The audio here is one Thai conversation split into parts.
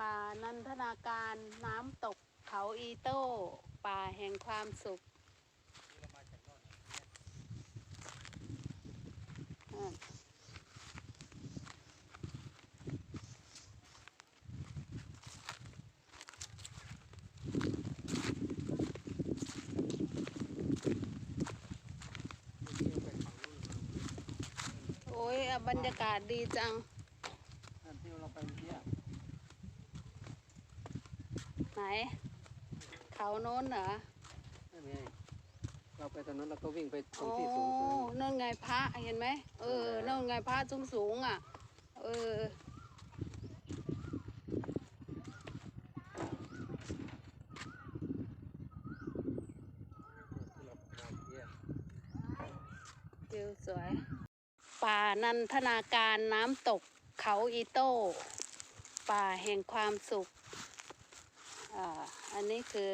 ป่านันทนาการน้ำตกเขาอีโต้ ป่าแห่งความสุขโอ้ยบรรยากาศดีจัง นั่นที่เราไปเมื่อกี้อะ ไหน เขาโน้นเหรอนั่นไงเราไปตอนนั้นเราก็วิ่งไปตรโอ้งที่สูงสูงนั่นไงพระเห็นไหมเออนั่นไงพระสูงสูงๆอะ เออที่เราไปเมื่อกี้อะวิวสวย ป่านันทนาการน้ำตกเขาอีโต้ ป่าแห่งความสุข อ่าอันนี้คือ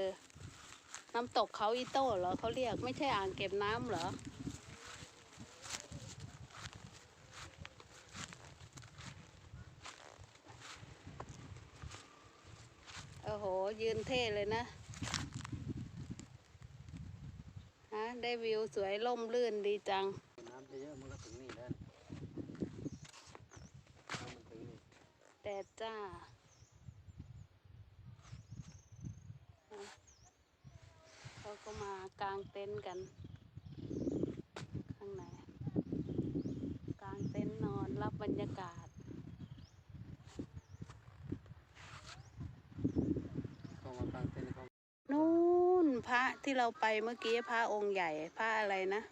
น้ำตกเขาอีโต้เหรอเขาเรียกไม่ใช่อ่างเก็บน้ำเหรอโอ้โห ยืนเท่เลยนะ ฮะ ได้วิวสวยล่มลื่นดีจัง น้ำเยอะๆมันก็ถึงนี่แล้วน้ำมันถึงนี่แดดจ้าอะ เขาก็มากางเต็นท์กัน ข้างในกางเต็นท์นอนรับบรรยากาศเข้ามากลางเต็นท์เขานู่นพระที่เราไปเมื่อกี้พระองค์ใหญ่พระอะไรนะ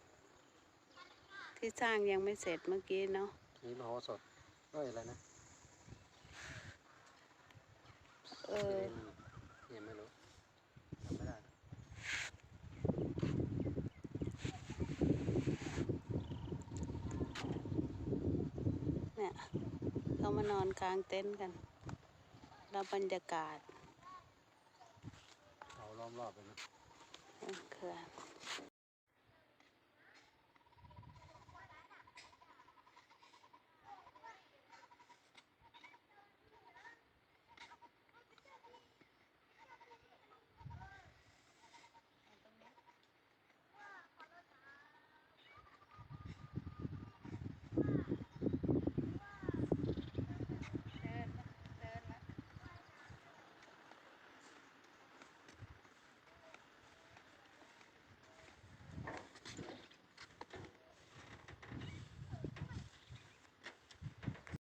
ที่สร้างยังไม่เสร็จเมื่อกี้เนาะมีมโหสถก็อะไรนะเออเนี่ยไม่รู้จำไม่ได้ เนี่ย เขามานอนกลางเต็นท์กันรับบรรยากาศเขาล้อมรอบเลยนะเขื่อน